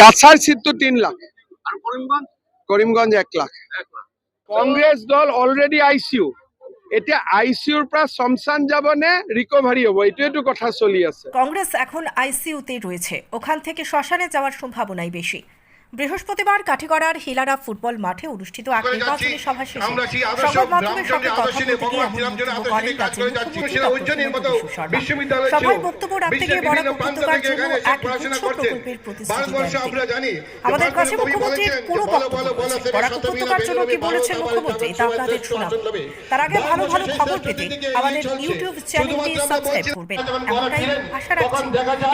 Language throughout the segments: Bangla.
কাছাড় সিদ্ধ তিন লাখ। আর করিমগঞ্জ? করিমগঞ্জ এক লাখ। কংগ্রেস কংগ্ৰেছ দল অলরেডি আইসিউ চি ইউ এতিয়া আই চি ইউৰ পৰা শ্মশান যাব নে ৰিকভাৰী হ'ব এইটোৱেতো কথা চলি আছে। কংগ্রেস এখন আইসিউতে রয়েছে। ওখান থেকে শ্মশানে যাওয়ার সম্ভাবনাই বেশি। বৃহস্পতিবার কাঠিগড়ার হিলারা ফুটবল মাঠে অনুষ্ঠিত এক নির্বাচনী সভা শেষে। সংবাদ মাধ্যমের সঙ্গে কথা বলতে গিয়ে এমন করেন ছিল। সভায় বক্তব্য রাখতে গিয়ে বরাক উপত্যকার জন্য এক গুচ্ছ প্রকল্পের প্রতিশ্রুতি আমাদের কাছে মুখ্যমন্ত্রীর পুরো বক্তব্য বরাক উপত্যকার জন্য কি বলেছেন মুখ্যমন্ত্রী তা আপনাদের শোনাবো। তার আগে ভালো ভালো খবর পেতে আমাদের ইউটিউব চ্যানেলটি সাবস্ক্রাইব করবেন। এমনটাই আশা রাখছি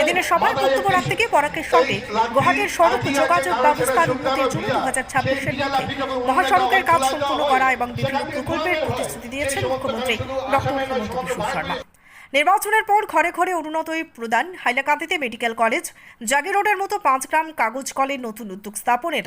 এদিনের সভায় বক্তব্য রাখতে গিয়ে বরাকের সঙ্গে লাঠি, গুয়াহাটির সড়ক যোগাযোগ সেটা উন্নতির জন্য দু হাজার ছাব্বিশের মধ্যে মহাসড়কের কাজ সম্পূর্ণ করা এবং বিভিন্ন প্রকল্পের প্রতিশ্রুতি দিয়েছেন মুখ্যমন্ত্রী ডক্টর হিমন্ত বিশ্ব শর্মা। নির্বাচনের পর ঘরে ঘরে অরুণোদয় প্রদান, হাইলাকান্দিতে মেডিকেল কলেজ জাগি রোডের মতো পাঁচ গ্রাম কাগজ কলের নতুন উদ্যোগ স্থাপনের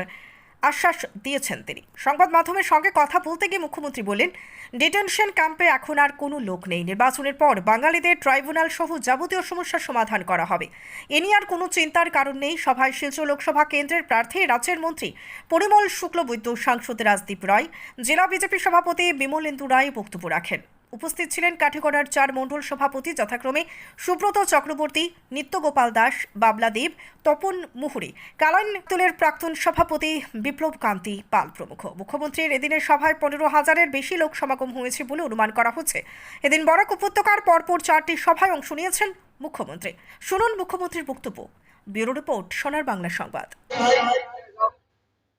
আশ্বাস দিয়েছেন তিনি। সংবাদ মাধ্যমের সঙ্গে কথা বলতে গিয়ে মুখ্যমন্ত্রী বলেন, ডিটেনশন ক্যাম্পে এখন আর কোনো লোক নেই। নির্বাচনের পর বাঙালিদের ট্রাইব্যুনাল সহ যাবতীয় সমস্যার সমাধান করা হবে। এ নিয়ে আর কোনো চিন্তার কারণ নেই। সভায় শিলচর লোকসভা কেন্দ্রের প্রার্থী, রাজ্যের মন্ত্রী পরিমল শুক্লবৈদ্য, সাংসদ রাজদীপ রায়, জেলা বিজেপি সভাপতি বিমলেন্দু রায় বক্তব্য রাখেন। উপস্থিত ছিলেন কাঠিগড়ার চার মণ্ডল সভাপতি যথাক্রমে সুব্রত চক্রবর্তী, নিত্যগোপাল দাস, বাবলা দেব, তপন মুহুরি। কালাইনতুলের প্রাক্তন সভাপতি বিপ্লব কান্তি পাল প্রমুখ। মুখ্যমন্ত্রীর এদিনের সভায় পনেরো হাজারের বেশি লোক সমাগম হয়েছে বলে অনুমান করা হচ্ছে। এদিন বরাক উপত্যকার পরপর চারটি সভায় অংশ নিয়েছেন মুখ্যমন্ত্রী। শুনুন মুখ্যমন্ত্রীর বক্তব্য। Bureau report, Sonar Bangla Sangbad.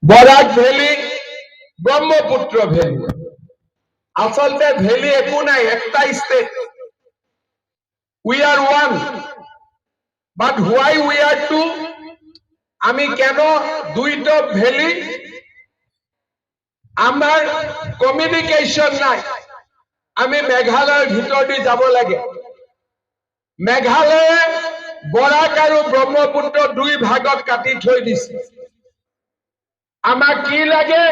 বরাক ভেলি ব্রহ্মপুত্র ভেলি আচলতে ভেলি একো নাই একটা state we are one but why we are two আমি কেন দুইটা ভেলি আমাৰ কমিউনিকেশ্যন নাই। আমি মেঘালয়ৰ ভিতৰদি যাব লাগে। মেঘালয়ে বৰাক আৰু ব্ৰহ্মপুত্ৰ দুই ভাগত কাটি থৈ দিছে। আমাক কি লাগে?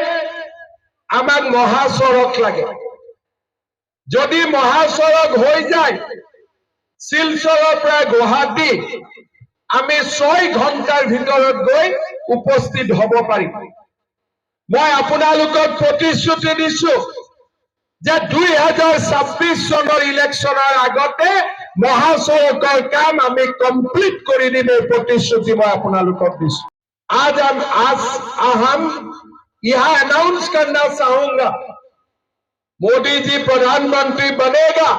আমাক মহাসড়ক লাগে। যদি মহাসড়ক হয়ে যায় শিলচরের প্রায় গুহাটি আমি ছয় ঘণ্টার ভিতর গৈ উপস্থিত হব পারি মই আপোনালোকক প্রতিশ্রুতি দিছো যে দুই হাজার ছাব্বিশ চনৰ ইলেকশনের আগতে মহাসড়কের কাম আমি কমপ্লিট করে দিম এই প্রতিশ্রুতি মানে আপনার দিছো। আজ আজ আহাম, ইহা এনাউন্স করনা চাহুঙ্গা। मोदी जी प्रधानमंत्री बनेगा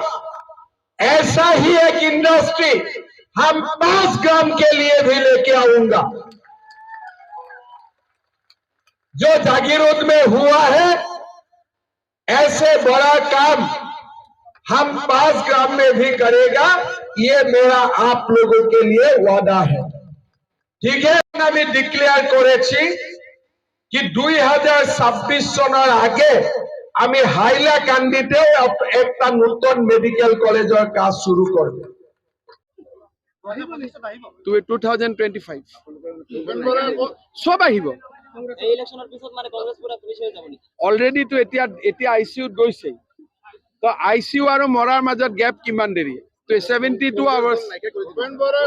ऐसा ही एक इंडस्ट्री हम पांच ग्राम के लिए भी लेके आऊंगा जो जागीरोद में हुआ है ऐसे बड़ा काम हम पांच ग्राम में भी करेगा ये मेरा आप लोगों के लिए वादा है ঠিক আমি ডিক্লেয়ার করেছি কি দুই হাজার ছাব্বিশ সনের আগে আমি হাইলাকান্দিতে একটা নতুন মেডিকেল কলেজের কাজ শুরু করব। এই অলৰেডিতো এতিয়া এতিয়া I C I C U আৰু মৰাৰ মাজত গেপ কিমান দেৰি? টু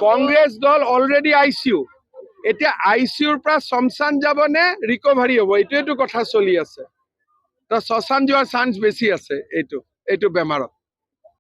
কংগ্ৰেছ দল অলৰেডি আই চি ইউ এতিয়া আই চি ইউৰ পৰা শ্মশান যাব নে ৰিকভাৰী হ'ব? এইটোৱেতো কথা চলি আছে। শ্মশান যোৱাৰ চান্স বেছি আছে এইটো এইটো বেমাৰত।